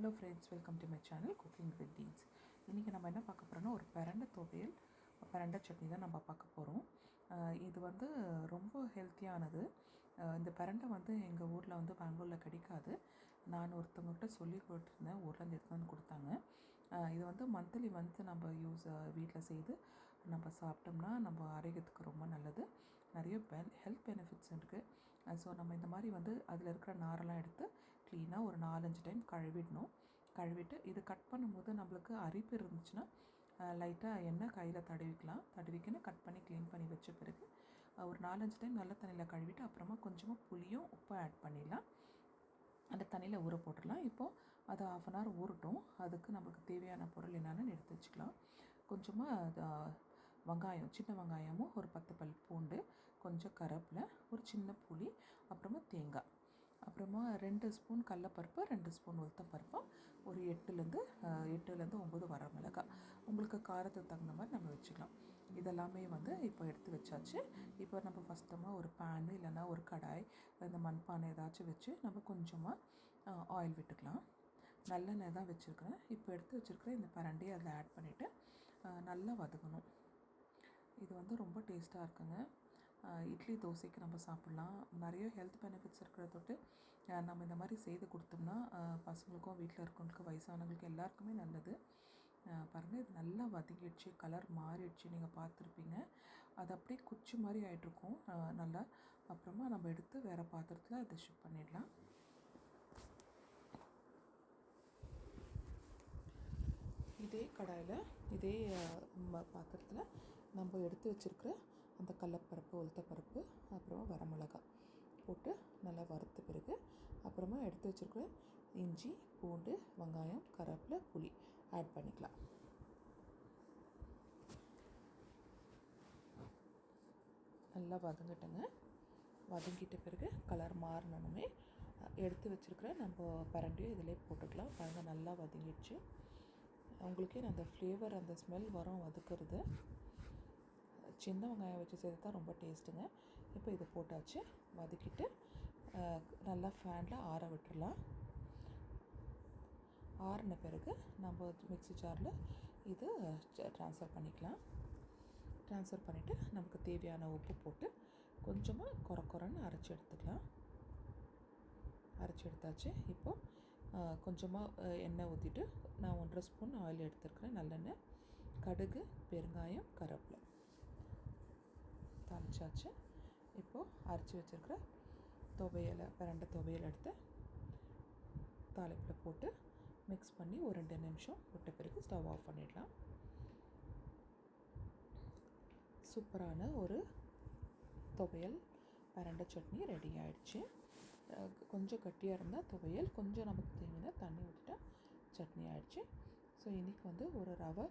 Hello friends welcome to my channel cooking with teens இன்றைக்கி நம்ம என்ன பார்க்க போகிறோன்னா ஒரு பரண்ட துவையல் பரண்ட சட்னி தான் நம்ம பார்க்க போகிறோம் இது வந்து ரொம்ப ஹெல்த்தியானது இந்த பிரண்டை வந்து எங்கள் ஊரில் வந்து பெங்களூரில் கிடைக்காது. நான் ஒருத்தவங்ககிட்ட சொல்லி கொடுத்துருந்தேன் ஊர்லேருந்து எடுத்து வந்து கொடுத்தாங்க. இது வந்து மந்த்லி மந்த் நம்ம யூஸ் வீட்டில் செய்து நம்ம சாப்பிட்டோம்னா நம்ம ஆரோக்கியத்துக்கு ரொம்ப நல்லது. நிறைய பென் ஹெல்த் பெனிஃபிட்ஸ் இருக்குது ஸோ நம்ம இந்த மாதிரி வந்து அதில் இருக்கிற நாரெல்லாம் எடுத்து க்ளீனாக ஒரு நாலஞ்சு டைம் கழுவிடணும். கழுவிட்டு இது கட் பண்ணும்போது நம்மளுக்கு அரிப்பு இருந்துச்சுன்னா லைட்டாக எண்ணெய் கையில் தடவிக்கலாம். தடவிக்கின்னு கட் பண்ணி க்ளீன் பண்ணி வச்ச பிறகு ஒரு நாலஞ்சு டைம் நல்ல தண்ணியில் கழுவிட்டு அப்புறமா கொஞ்சமாக புளியும் உப்பு ஆட் பண்ணிடலாம். அந்த தண்ணியில் ஊற போட்டுடலாம். இப்போது அது ஆஃப் அன் ஹவர் ஊறட்டும். அதுக்கு நமக்கு தேவையான பொருள் என்னென்னு எடுத்து வச்சுக்கலாம். கொஞ்சமாக வெங்காயம் சின்ன வெங்காயமும் ஒரு பத்து பல் பூண்டு கொஞ்சம் கருவேப்பிலை ஒரு சின்ன புளி அப்புறமா தேங்காய். அப்புறமா ரெண்டு ஸ்பூன் கடலப்பருப்பு ரெண்டு ஸ்பூன் உளுத்தப்பருப்பும் ஒரு எட்டுலேருந்து எட்டுலேருந்து ஒம்பது வர மிளகாய் உங்களுக்கு காரத்துக்கு தகுந்த மாதிரி நம்ம வச்சுக்கலாம். இதெல்லாமே வந்து இப்போ எடுத்து வச்சாச்சு. இப்போ நம்ம ஃபஸ்ட்டமாக ஒரு பேனு இல்லைன்னா ஒரு கடாய் இந்த மண்பானை ஏதாச்சும் வச்சு நம்ம கொஞ்சமாக ஆயில் விட்டுக்கலாம். நல்லெண்ணெய் தான் வச்சுருக்கிறேன். இப்போ எடுத்து வச்சுருக்கிற இந்த பரண்டியை அதில் ஆட் பண்ணிவிட்டு நல்லா வதக்கணும் இது வந்து ரொம்ப டேஸ்ட்டாக இருக்குங்க. இட்லி தோசைக்கு நம்ம சாப்பிட்லாம். நிறைய ஹெல்த் பெனிஃபிட்ஸ் இருக்கிற தொட்டு நம்ம இந்த மாதிரி செய்து கொடுத்தோம்னா பசங்களுக்கும் வீட்டில் இருக்கவங்களுக்கும் வயசானவங்களுக்கும் எல்லாருக்குமே நல்லது. பாருங்கள் இது நல்லா வதங்கிடுச்சு கலர் மாறிடுச்சு நீங்கள் பார்த்துருப்பீங்க. அது அப்படியே குச்சி மாதிரி ஆகிட்ருக்கும் நல்லா. அப்புறமா நம்ம எடுத்து வேறு பாத்திரத்தில் அதை ஷிஃப்ட் பண்ணிடலாம். இதே கடாயில் இதே பாத்திரத்தில் நம்ம எடுத்து வச்சுருக்கிற அந்த கடலப்பருப்பு உளுத்தப்பருப்பு அப்புறம் வரமிளகாய் போட்டு நல்லா வறுத்த பிறகு அப்புறமா எடுத்து வச்சுருக்கிற இஞ்சி பூண்டு வெங்காயம் கருவேப்பிலை புளி ஆட் பண்ணிக்கலாம். நல்லா வதங்கட்டுங்க. வதங்கிட்ட பிறகு கலர் மாறினோமே எடுத்து வச்சுருக்கிற நம்ம பரண்டியும் இதிலே போட்டுக்கலாம். பாருங்கள் நல்லா வதங்கிடுச்சு. உங்களுக்கே அந்த ஃப்ளேவர் அந்த ஸ்மெல் வரும் வதக்கிறது. சின்ன வெங்காயம் வச்சு செய்கிறது தான் ரொம்ப டேஸ்ட்டுங்க. இப்போ இதை போட்டாச்சு வதக்கிட்டு நல்லா ஃபேனில் ஆற விட்டுடலாம் ஆறின பிறகு நம்ம மிக்ஸி ஜாரில் இது ட்ரான்ஸ்ஃபர் பண்ணிக்கலாம். ட்ரான்ஸ்ஃபர் பண்ணிவிட்டு நமக்கு தேவையான உப்பு போட்டு கொஞ்சமாக குறை குறைன்னு அரைச்சி எடுத்துக்கலாம். அரைச்சி எடுத்தாச்சு. இப்போது கொஞ்சமாக எண்ணெய் ஊற்றிட்டு நான் ஒன்றரை ஸ்பூன் ஆயில் எடுத்துருக்கிறேன். நல்லெண்ணெய் கடுகு பெருங்காயம் கருவேப்பிலை. தாளிச்சாச்சு இப்போது அரைச்சி வச்சுருக்கிற துவையலை ரெண்டு துவையல் எடுத்து தாளிப்பில் போட்டு மிக்ஸ் பண்ணி ஒரு ரெண்டு நிமிஷம் விட்ட பிறகு ஸ்டவ் ஆஃப் பண்ணிடலாம். சூப்பரான ஒரு துவையல் பரண்ட சட்னி ரெடி ஆகிடுச்சு கொஞ்சம் கட்டியாக இருந்தால் துவையல் கொஞ்சம் நமக்கு தேவையான தண்ணி ஊற்றிட்டா சட்னி ஆகிடுச்சு ஸோ இன்றைக்கி வந்து ஒரு ரவை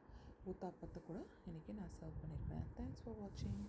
ஊத்தாப்பத்தை கூட இன்றைக்கி நான் சர்வ் பண்ணியிருப்பேன் தேங்க்ஸ் ஃபார் வாட்சிங்